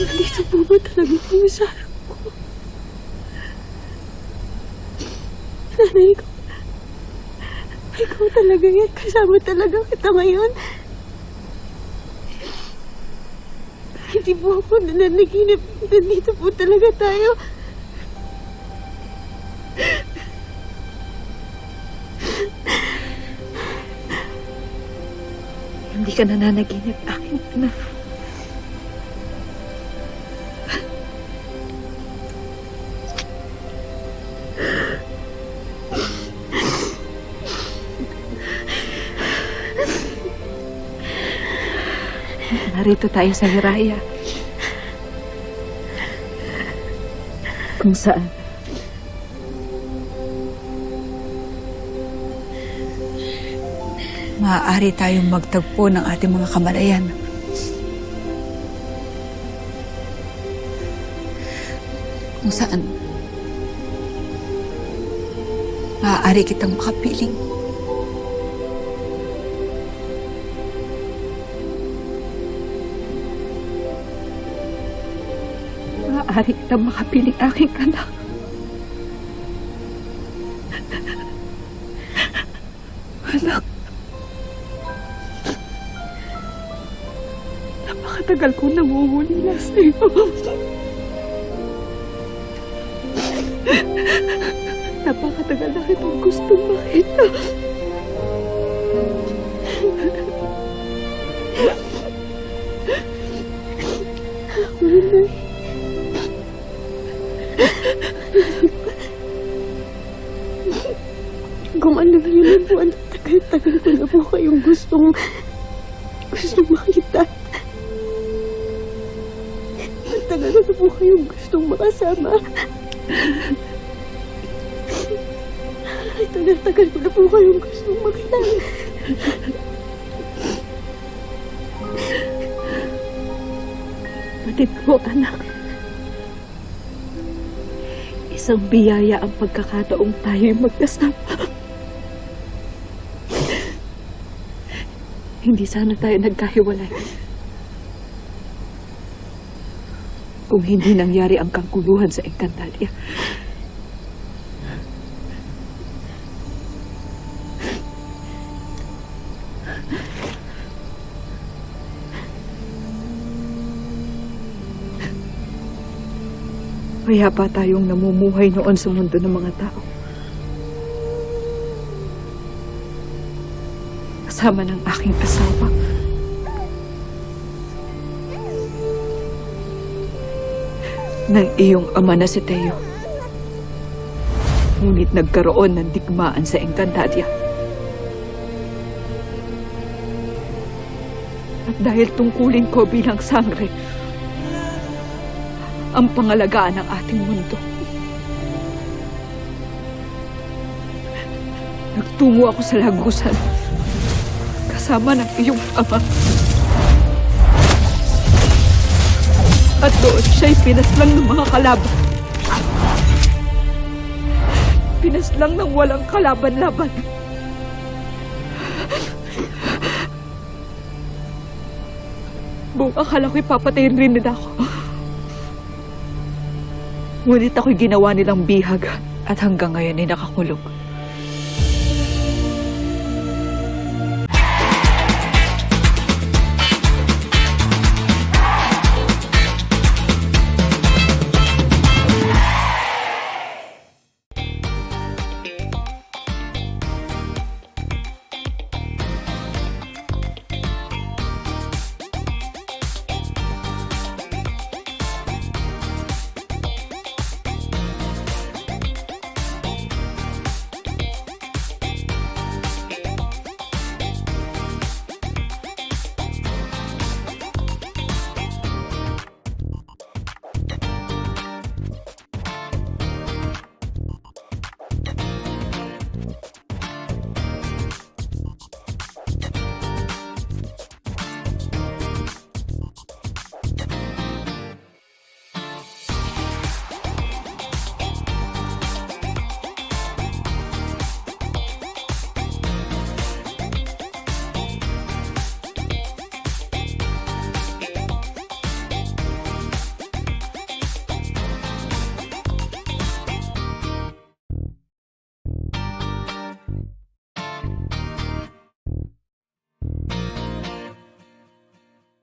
Nandito po ba talaga kayo sa harap ko? Nanay ko. Ikaw talaga yan. Kasama talaga kita ngayon. Hindi po ako nananaginip. Nandito po talaga tayo. Hindi ka nananaginip, aking anak. Narito tayo sa Hiraya. Kung saan maaari tayong magtagpo ng ating mga kamalayan. Kung saan maaari kitang makapiling. Maaari kitang makapiling aking anak. Anak. Napakatagal ko namumulila sa iyo. Napakatagal na kitang gustong makita. Kung ano na yun po, ang tagal-tagal ko na po kayong gustong, gustong makita. Ang tagal na po kayong gustong makasama. Ay, tagal-tagal ko na po kayong gustong makilala. Batid ko, anak. Isang biyaya ang pagkakataong tayo'y magkasama. Hindi sana tayo nagkahiwalay. Kung hindi nangyari ang kangkuluhan sa Encantadia. Kaya pa tayong namumuhay noon sa mundo ng mga tao. Kasama ng aking asawa. Ng iyong ama na si Teo. Ngunit nagkaroon ng digmaan sa Encantadia. At dahil tungkulin ko bilang sangre, ang pangalagaan ng ating mundo. Nagtungo ako sa lagusan kasama ng iyong ama. At doon siya'y pinaslang ng mga kalaban. Pinaslang ng walang kalaban-laban. Buong akala ko'y papatayin rin nila ako. Ngunit ako'y ginawa nilang bihag at hanggang ngayon ay nakakulong.